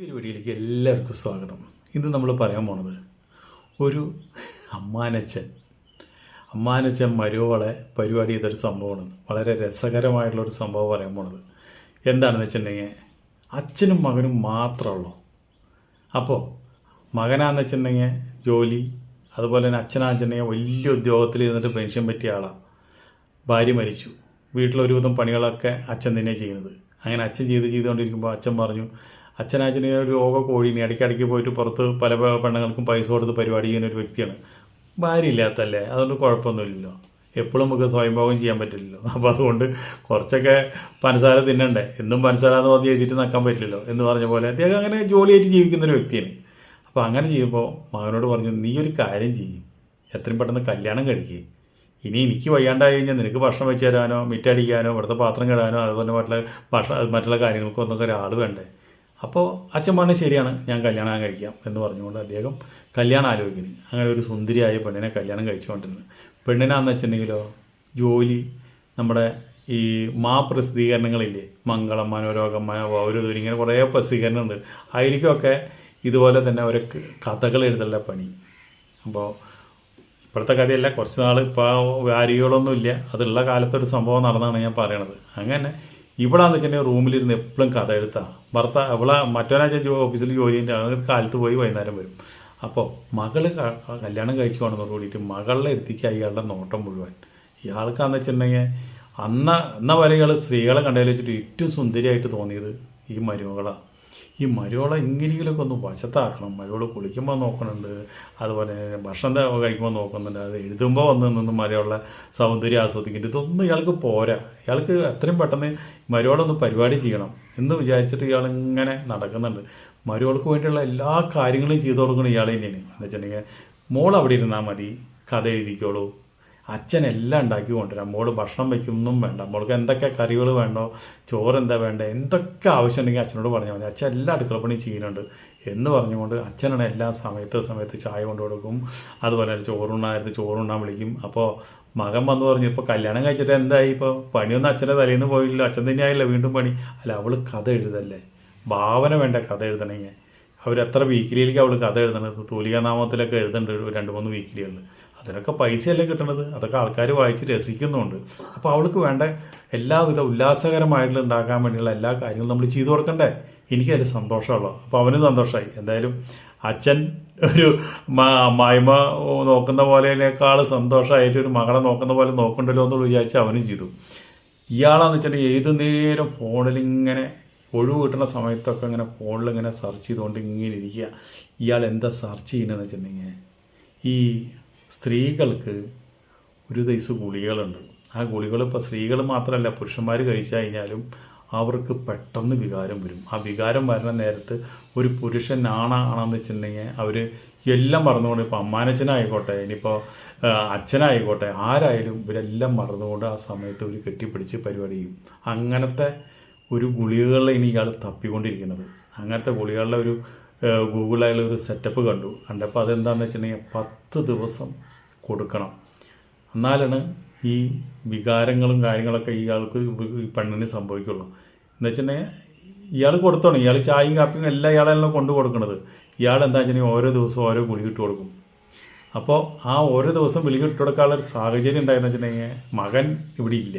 ഈ ഒരു വീഡിയോയിലേക്ക് എല്ലാവർക്കും സ്വാഗതം. ഇന്ന് നമ്മൾ പറയാൻ പോണത് ഒരു അമ്മാനച്ചൻ. അമ്മാനച്ചൻ മരുവളെ പരിപാടി ചെയ്തൊരു സംഭവമാണ്. വളരെ രസകരമായിട്ടുള്ളൊരു സംഭവം പറയാൻ പോണത്. എന്താണെന്ന് വെച്ചിട്ടുണ്ടെങ്കിൽ അച്ഛനും മകനും മാത്രമുള്ളൂ അപ്പോൾ മകനാന്ന് വെച്ചിട്ടുണ്ടെങ്കിൽ ജോലി അതുപോലെ തന്നെ അച്ഛനാന്ന് വെച്ചിട്ടുണ്ടെങ്കിൽ വലിയ ഉദ്യോഗത്തിൽ ഇരുന്നിട്ട് പെൻഷൻ പറ്റിയ ആളാണ് ഭാര്യ മരിച്ചു. വീട്ടിലൊരുവിധം പണികളൊക്കെ അച്ഛൻ തന്നെ ചെയ്യുന്നത്. അങ്ങനെ അച്ഛൻ ചെയ്ത് ചെയ്തുകൊണ്ടിരിക്കുമ്പോൾ അച്ഛൻ പറഞ്ഞു അച്ഛനച്ഛന് ഒരു യോഗ കോഴീനെ ഇടയ്ക്കിടയ്ക്ക് പോയിട്ട് പുറത്ത് പല പെണ്ണുങ്ങൾക്കും പൈസ കൊടുത്ത് പരിപാടി ചെയ്യുന്ന ഒരു വ്യക്തിയാണ്. ഭാര്യ ഇല്ലാത്തല്ലേ അതുകൊണ്ട് കുഴപ്പമൊന്നുമില്ലല്ലോ. എപ്പോഴും നമുക്ക് സ്വയംഭോഗം ചെയ്യാൻ പറ്റില്ലല്ലോ. അപ്പോൾ അതുകൊണ്ട് കുറച്ചൊക്കെ പനസാര തിന്നണ്ടേ? എന്നും പനസാര എന്ന് പറഞ്ഞ് എഴുതിയിട്ട് നിൽക്കാൻ പറ്റില്ലല്ലോ എന്ന് പറഞ്ഞ പോലെ. അദ്ദേഹം അങ്ങനെ ജോലിയായിട്ട് ജീവിക്കുന്ന ഒരു വ്യക്തിയാണ്. അപ്പോൾ അങ്ങനെ ചെയ്യുമ്പോൾ മകനോട് പറഞ്ഞു നീ ഒരു കാര്യം ചെയ്യും. എത്രയും പെട്ടെന്ന് കല്യാണം കഴിക്കുക ഇനി എനിക്ക് വയ്യാണ്ടായി കഴിഞ്ഞാൽ നിനക്ക് ഭക്ഷണം വെച്ച് തരാനോ മിറ്റടിക്കാനോ ഇവിടുത്തെ പാത്രം കഴുകാനോ അതുപോലെ മറ്റുള്ള ഭക്ഷണം മറ്റുള്ള കാര്യങ്ങൾക്കൊന്നൊക്കെ ഒരാൾ വേണ്ടേ? അപ്പോൾ അച്ഛൻ പറഞ്ഞ ശരിയാണ് ഞാൻ കല്യാണം കഴിക്കാം എന്ന് പറഞ്ഞുകൊണ്ട് അദ്ദേഹം കല്യാണം ആലോചിക്കുന്നു. അങ്ങനെ ഒരു സുന്ദരിയായ പെണ്ണിനെ കല്യാണം കഴിച്ചുകൊണ്ടിരുന്നു. പെണ്ണിനാന്ന് വെച്ചിട്ടുണ്ടെങ്കിലോ ജോലി നമ്മുടെ ഈ മാ പ്രസിദ്ധീകരണങ്ങളില്ലേ മംഗളം മനോരോഗം ഓരോ ഇങ്ങനെ കുറേ പ്രസിദ്ധീകരണമുണ്ട് അതിലേക്കൊക്കെ ഇതുപോലെ തന്നെ ഒരു കഥകൾ എഴുതലുള്ള പണി. അപ്പോൾ ഇപ്പോഴത്തെ കഥയല്ല കുറച്ച് നാൾ ഇപ്പോൾ വാരികളൊന്നുമില്ല അതുള്ള കാലത്തൊരു സംഭവം നടന്നാണ് ഞാൻ പറയണത്. അങ്ങനെ ഇവിടാന്ന് വെച്ചിട്ടുണ്ടെങ്കിൽ റൂമിലിരുന്ന് എപ്പോഴും കഥ എഴുത്താണ് ഭർത്താ അവളെ മറ്റൊരാഴ്ച ഓഫീസിൽ ജോലി ചെയ്യുന്ന കാലത്ത് പോയി വൈകുന്നേരം വരും. അപ്പോൾ ക- കല്യാണം കഴിച്ചു കൊണ്ടെന്ന് കൂടിയിട്ട് മകളെ എത്തിക്കുക അയാളുടെ നോട്ടം മുഴുവൻ. ഇയാൾക്കാന്ന് വെച്ചിട്ടുണ്ടെങ്കിൽ അന്ന എന്ന വരെ ഇയാൾ സ്ത്രീകളെ കണ്ടതിൽ വെച്ചിട്ട് ഏറ്റവും സുന്ദരിയായിട്ട് തോന്നിയത് ഈ മരുമകളാണ് ഈ മരുവളെ എങ്ങനെയെങ്കിലുമൊക്കെ ഒന്ന് വശത്താക്കണം. മരുവൾ കുളിക്കുമ്പോൾ നോക്കുന്നുണ്ട്. അതുപോലെ ഭക്ഷണം കഴിക്കുമ്പോൾ നോക്കുന്നുണ്ട്. അത് എഴുതുമ്പോൾ വന്ന് നിന്ന് മരുവളെ സൗന്ദര്യം ആസ്വദിക്കുന്നുണ്ട്. ഇതൊന്നും ഇയാൾക്ക് പോരാ. ഇയാൾക്ക് എത്രയും പെട്ടെന്ന് മരുവളൊന്ന് പരിപാടി ചെയ്യണം എന്ന് വിചാരിച്ചിട്ട് ഇയാൾ ഇങ്ങനെ നടക്കുന്നുണ്ട്. മരുവൾക്ക് വേണ്ടിയുള്ള എല്ലാ കാര്യങ്ങളും ചെയ്തു കൊടുക്കണം ഇയാൾ തന്നെയാണ്. എന്ന് വെച്ചിട്ടുണ്ടെങ്കിൽ മോൾ അവിടെ ഇരുന്നാൽ മതി. കഥ എഴുതിക്കോളൂ. അച്ഛൻ എല്ലാം ഉണ്ടാക്കി കൊണ്ടുവരും. അമ്മോട് ഭക്ഷണം വയ്ക്കൊന്നും വേണ്ട. അമ്മോൾക്ക് എന്തൊക്കെ കറികൾ വേണ്ടോ ചോറ് എന്താ വേണ്ട എന്തൊക്കെ ആവശ്യമുണ്ടെങ്കിൽ അച്ഛനോട് പറഞ്ഞാൽ മതി. അച്ഛൻ എല്ലാ അടുക്കളപ്പണി ചെയ്യുന്നുണ്ട്. എന്ന് പറഞ്ഞുകൊണ്ട് അച്ഛനാണ് എല്ലാ സമയത്ത് സമയത്ത് ചായ കൊണ്ടു കൊടുക്കും. അതുപോലെ ചോറുണ്ണായിരുന്നു ചോറുണ്ണാൻ വിളിക്കും. അപ്പോൾ മകൻ വന്ന് പറഞ്ഞു ഇപ്പോൾ കല്യാണം കഴിച്ചിട്ട് എന്തായി? ഇപ്പോൾ പണിയൊന്നും അച്ഛന്റെ തലേന്ന് പോയില്ല അച്ഛൻ തന്നെയായില്ല വീണ്ടും പണി? അല്ല അവൾ കഥ എഴുതല്ലേ? ഭാവന വേണ്ട കഥ എഴുതണമെങ്കിൽ അവരെത്ര വീക്കിലിയിലേക്ക് അവൾ കഥ എഴുതണത്? തൂലികാനാമത്തിലൊക്കെ എഴുതുന്നുണ്ട് രണ്ട് മൂന്ന് വീക്കിലികളിൽ അതിനൊക്കെ പൈസയല്ലേ കിട്ടണത്? അതൊക്കെ ആൾക്കാർ വായിച്ച് രസിക്കുന്നുണ്ട്. അപ്പോൾ അവൾക്ക് വേണ്ട എല്ലാവിധ ഉല്ലാസകരമായിട്ടുള്ള ഉണ്ടാക്കാൻ വേണ്ടിയുള്ള എല്ലാ കാര്യങ്ങളും നമ്മൾ ചെയ്തു കൊടുക്കണ്ടേ? എനിക്ക് എനിക്കതിൽ സന്തോഷമുള്ളൂ. അപ്പോൾ അവന് സന്തോഷമായി എന്തായാലും അച്ഛൻ ഒരു അമ്മായിമ നോക്കുന്ന പോലെയേക്കാൾ സന്തോഷമായിട്ട് ഒരു മകളെ നോക്കുന്ന പോലെ നോക്കണ്ടല്ലോ എന്ന് വിചാരിച്ച് അവനും ചെയ്തു. ഇയാളാന്ന് വെച്ചിട്ടുണ്ടെങ്കിൽ ഏത് നേരം ഫോണിൽ ഇങ്ങനെ ഒഴിവ് കിട്ടുന്ന സമയത്തൊക്കെ ഇങ്ങനെ ഫോണിൽ ഇങ്ങനെ സെർച്ച് ചെയ്തുകൊണ്ട് ഇങ്ങനെ ഇരിക്കുക ഇയാൾ എന്താ സെർച്ച് ചെയ്യുന്നതെന്ന് വെച്ചിട്ടുണ്ടെങ്കിൽ ഈ സ്ത്രീകൾക്ക് ഒരു സൈസ് ഗുളികകളുണ്ട്. ആ ഗുളികൾ ഇപ്പോൾ സ്ത്രീകൾ മാത്രമല്ല പുരുഷന്മാർ കഴിച്ചു കഴിഞ്ഞാലും അവർക്ക് പെട്ടെന്ന് വികാരം വരും. ആ വികാരം വരുന്ന നേരത്ത് ഒരു പുരുഷൻ ആണാണെന്ന് വെച്ചിട്ടുണ്ടെങ്കിൽ അവർ എല്ലാം മറന്നുകൊണ്ട് ഇപ്പോൾ അമ്മാനച്ചനായിക്കോട്ടെ ഇനിയിപ്പോൾ അച്ഛനായിക്കോട്ടെ ആരായാലും ഇവരെല്ലാം മറന്നുകൊണ്ട് ആ സമയത്ത് ഒരു കെട്ടിപ്പിടിച്ച് പരിപാടി ചെയ്യും. അങ്ങനത്തെ ഒരു ഗുളികകളിൽ ഇനി ഇയാൾ തപ്പിക്കൊണ്ടിരിക്കുന്നത്. അങ്ങനത്തെ ഗുളികളുടെ ഒരു ഗൂഗിളിലുള്ള ഒരു സെറ്റപ്പ് കണ്ടു. കണ്ടപ്പോൾ അതെന്താണെന്ന് വെച്ചിട്ടുണ്ടെങ്കിൽ പത്ത് ദിവസം കൊടുക്കണം. എന്നാലാണ് ഈ വികാരങ്ങളും കാര്യങ്ങളൊക്കെ ഇയാൾക്ക് ഈ പെണ്ണിന് സംഭവിക്കുള്ളൂ. എന്ന് വെച്ചിട്ടുണ്ടെങ്കിൽ ഇയാൾ കൊടുത്തോണം. ഇയാൾ ചായയും കാപ്പിയും എല്ലാം ഇയാളെല്ലാം കൊണ്ടു കൊടുക്കണത്. ഇയാൾ എന്താ വെച്ചിട്ടുണ്ടെങ്കിൽ ഓരോ ദിവസവും ഓരോ ഗുളിക ഇട്ട് കൊടുക്കും. അപ്പോൾ ആ ഓരോ ദിവസം വിളി ഇട്ട് കൊടുക്കാനുള്ള ഒരു സാഹചര്യം ഉണ്ടായെന്ന് വെച്ചിട്ടുണ്ടെങ്കിൽ മകൻ ഇവിടെ ഇല്ല.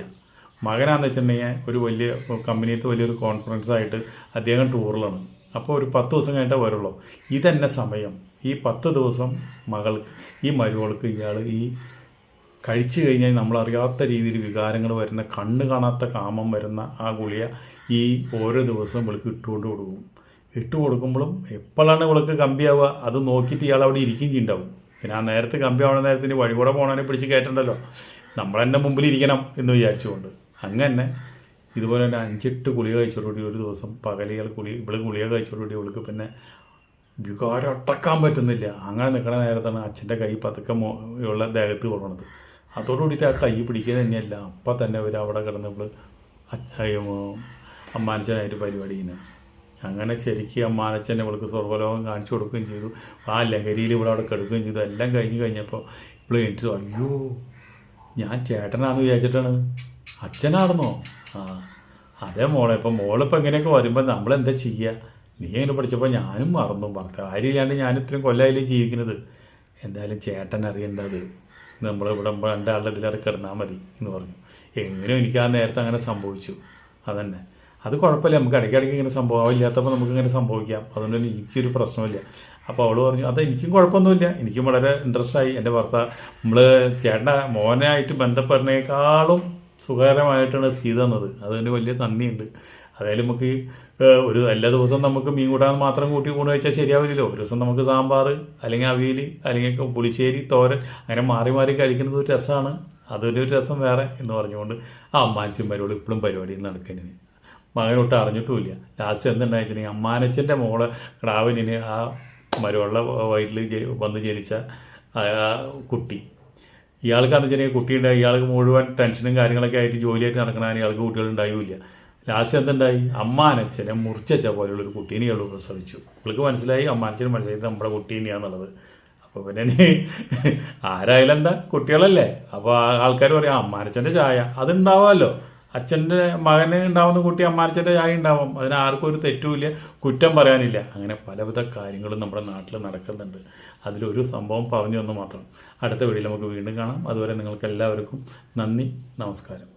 മകനാന്ന് വെച്ചിട്ടുണ്ടെങ്കിൽ ഒരു വലിയ കമ്പനിയിട്ട് വലിയൊരു കോൺഫറൻസ് ആയിട്ട് അദ്ദേഹം ടൂറിലാണ് അപ്പോൾ ഒരു പത്ത് ദിവസം കഴിഞ്ഞിട്ടേ വരുള്ളൂ. ഇതന്നെ സമയം. ഈ പത്ത് ദിവസം മകൾ ഈ മരുവൾക്ക് ഇയാൾ ഈ കഴിച്ചു കഴിഞ്ഞാൽ നമ്മളറിയാത്ത രീതിയിൽ വികാരങ്ങൾ വരുന്ന കണ്ണ് കാണാത്ത കാമം വരുന്ന ആ ഗുളിയ ഈ ഓരോ ദിവസവും ഇവൾക്ക് ഇട്ടുകൊണ്ട് കൊടുക്കും. ഇട്ട് കൊടുക്കുമ്പോഴും എപ്പോഴാണ് ഇവൾക്ക് കമ്പിയാവുക? അത് നോക്കിയിട്ട് ഇയാൾ അവിടെ ഇരിക്കുകയും ചെയ്യുന്നുണ്ടാവും പിന്നെ ആ നേരത്തെ കമ്പി ആവുന്ന നേരത്തിന് വഴി കൂടെ പോകണവനെ പിടിച്ച് കയറ്റണ്ടല്ലോ. നമ്മളെന്നെ മുമ്പിൽ ഇരിക്കണം എന്ന് വിചാരിച്ചുകൊണ്ട്. അങ്ങനെ ഇതുപോലെ തന്നെ അഞ്ചെട്ട് ഗുളിക കഴിച്ചോടുകൂടി ഒരു ദിവസം പകലികൾ ഗുളി ഇവിടെ ഗുളിക കഴിച്ചോടുകൂടി ഇവൾക്ക് പിന്നെ വികാരം അടക്കാൻ പറ്റുന്നില്ല. അങ്ങനെ നിൽക്കുന്ന നേരത്താണ് അച്ഛന്റെ കൈ പതുക്കെ മോ ഉള്ള ദേഹത്ത് കൊള്ളണത്. അതോടുകൂടിയിട്ട് ആ കൈ പിടിക്കുക തന്നെയല്ല. അപ്പം തന്നെ അവർ അവിടെ കിടന്ന് ഇവൾ അമ്മാനച്ചനായിട്ട് പരിപാടി ചെയ്യുന്നത് അങ്ങനെ ശരിക്കും അമ്മാനച്ചനെ ഇവൾക്ക് സ്വർഗലോകം കാണിച്ചു കൊടുക്കുകയും ചെയ്തു. ആ ലഹരിയിൽ ഇവിടെ അവിടെ കെടുക്കുകയും ചെയ്തു. എല്ലാം കഴിഞ്ഞ് കഴിഞ്ഞപ്പോൾ ഇവൾ എനിക്ക് അയ്യോ ഞാൻ ചേട്ടനാണെന്ന് വിചാരിച്ചിട്ടാണ്. അച്ഛനാണെന്നോ? ആ അതേ മോളെ ഇപ്പം മോളിപ്പോൾ ഇങ്ങനെയൊക്കെ വരുമ്പോൾ നമ്മളെന്താ ചെയ്യുക നീ അങ്ങനെ പഠിച്ചപ്പോൾ ഞാനും മറന്നു. ഭർത്ത കാര്യമില്ലാണ്ട് ഞാൻ ഇത്രയും കൊല്ലായാലും ജീവിക്കുന്നത്? എന്തായാലും ചേട്ടൻ അറിയേണ്ടത് നമ്മളിവിടെ രണ്ടാളുടെ ഇതിലവിടെ കിടന്നാൽ മതി എന്ന് പറഞ്ഞു. എങ്ങനെയും എനിക്ക് ആ നേരത്തെ അങ്ങനെ സംഭവിച്ചു. അതന്നെ. അത് കുഴപ്പമില്ല. നമുക്ക് ഇടയ്ക്കിടയ്ക്ക് ഇങ്ങനെ സംഭവം ഇല്ലാത്തപ്പോൾ നമുക്ക് ഇങ്ങനെ സംഭവിക്കാം. അതുകൊണ്ട് എനിക്കൊരു പ്രശ്നമില്ല അപ്പോൾ അവൾ പറഞ്ഞു അത് എനിക്കും കുഴപ്പമൊന്നുമില്ല. എനിക്കും വളരെ ഇൻട്രസ്റ്റ് ആയി. എന്റെ ഭർത്താവ് നമ്മൾ ചേട്ടന്റെ മോനായിട്ട് ബന്ധപ്പെടുന്നതിനേക്കാളും സുഖകരമായിട്ടാണ് ചെയ്തു തന്നത് അതുകൊണ്ട് വലിയ നന്ദിയുണ്ട്. അതായാലും നമുക്ക് ഒരു എല്ലാ ദിവസവും നമുക്ക് മീൻ കൂട്ടാൻ മാത്രം കൂട്ടി കൊണ്ടു വെച്ചാൽ ശരിയാവില്ലല്ലോ. ഒരു ദിവസം നമുക്ക് സാമ്പാർ അല്ലെങ്കിൽ അവിയൽ അല്ലെങ്കിൽ പുളിശ്ശേരി തോരൻ അങ്ങനെ മാറി മാറി കഴിക്കുന്നത് ഒരു രസമാണ്. അതൊരു രസം വേറെ എന്ന് പറഞ്ഞുകൊണ്ട് ആ അമ്മാനച്ചന്മാരോട് ഇപ്പോഴും പരിപാടി നടക്കുന്നതിന് മകനൊട്ട് അറിഞ്ഞിട്ടുമില്ല. ലാസ്റ്റ് എന്തുണ്ടായിരുന്നു അമ്മാനച്ചന്റെ മോളെ കടാവിനെ ആ മരുവള്ള വയറ്റിൽ വന്ന് ജനിച്ച കുട്ടി. ഇയാൾക്കാന്ന് വെച്ചിട്ടുണ്ടെങ്കിൽ കുട്ടിയുണ്ടായി ഇയാൾക്ക് മുഴുവൻ ടെൻഷനും കാര്യങ്ങളൊക്കെ ആയിട്ട് ജോലിയായിട്ട് നടക്കണ ഇയാൾക്ക് കുട്ടികളുണ്ടായില്ല. ലാസ്റ്റ് എന്തുണ്ടായി? അമ്മാനച്ഛനെ മുറിച്ചച്ച പോലെയുള്ള ഒരു കുട്ടീനെ ഇയാൾ പ്രസവിച്ചു. ഇവൾക്ക് മനസ്സിലായി അമ്മാനച്ഛന് മനസ്സിലായി നമ്മുടെ കുട്ടി തന്നെയാന്നുള്ളത്. അപ്പോൾ പിന്നെ ആരായാലും എന്താ? കുട്ടികളല്ലേ. അപ്പോൾ ആൾക്കാർ പറയാം അമ്മാനച്ഛന്റെ ചായ അതുണ്ടാവാമല്ലോ അച്ഛന്റെ മകന് ഉണ്ടാവുന്ന കുട്ടി അമ്മാച്ചന്റെ ചായ ഉണ്ടാവും. അതിന് ആർക്കും ഒരു തെറ്റുമില്ല കുറ്റം പറയാനില്ല. അങ്ങനെ പലവിധ കാര്യങ്ങളും നമ്മുടെ നാട്ടിൽ നടക്കുന്നുണ്ട്. അതിലൊരു സംഭവം പറഞ്ഞു എന്ന് മാത്രം. അടുത്ത വീഡിയോയിൽ നമുക്ക് വീണ്ടും കാണാം. അതുവരെ നിങ്ങൾക്ക് എല്ലാവർക്കും നന്ദി നമസ്കാരം.